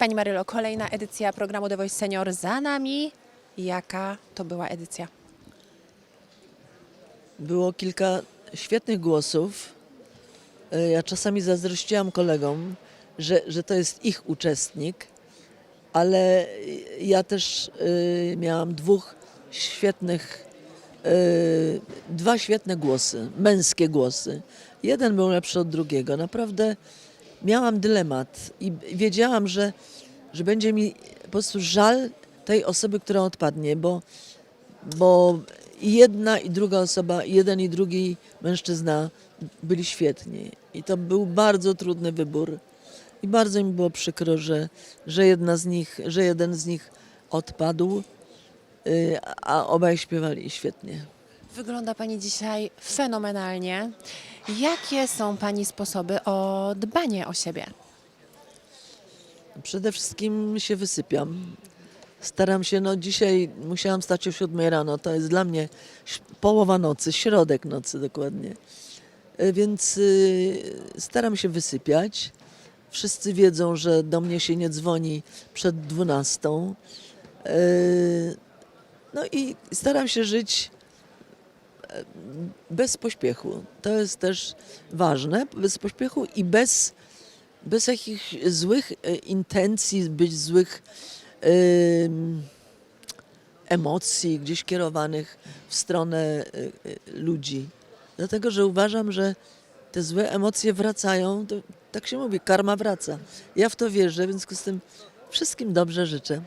Pani Marylo, kolejna edycja programu The Voice Senior za nami. Jaka to była edycja? Było kilka świetnych głosów. E, Ja czasami zazdrościłam kolegom, że, że to jest ich uczestnik, ale ja też e, miałam dwóch świetnych, e, dwa świetne głosy, męskie głosy. Jeden był lepszy od drugiego. Naprawdę miałam dylemat i wiedziałam, że, że będzie mi po prostu żal tej osoby, która odpadnie, bo bo jedna i druga osoba, jeden i drugi mężczyzna byli świetni. I to był bardzo trudny wybór. I bardzo mi było przykro, że, że jedna z nich, że jeden z nich odpadł, y, a obaj śpiewali świetnie. Wygląda Pani dzisiaj fenomenalnie. Jakie są Pani sposoby o dbanie o siebie? Przede wszystkim się wysypiam. Staram się, no dzisiaj musiałam stać o 7 rano, to jest dla mnie połowa nocy, środek nocy dokładnie. E, Więc y, staram się wysypiać. Wszyscy wiedzą, że do mnie się nie dzwoni przed 12. E, No i staram się żyć bez pośpiechu. To jest też ważne, bez pośpiechu i bez bez jakichś złych e, intencji, być złych em, emocji gdzieś kierowanych w stronę e, e, ludzi. Dlatego, że uważam, że te złe emocje wracają, to, tak się mówi, karma wraca. Ja w to wierzę, w związku z tym wszystkim dobrze życzę.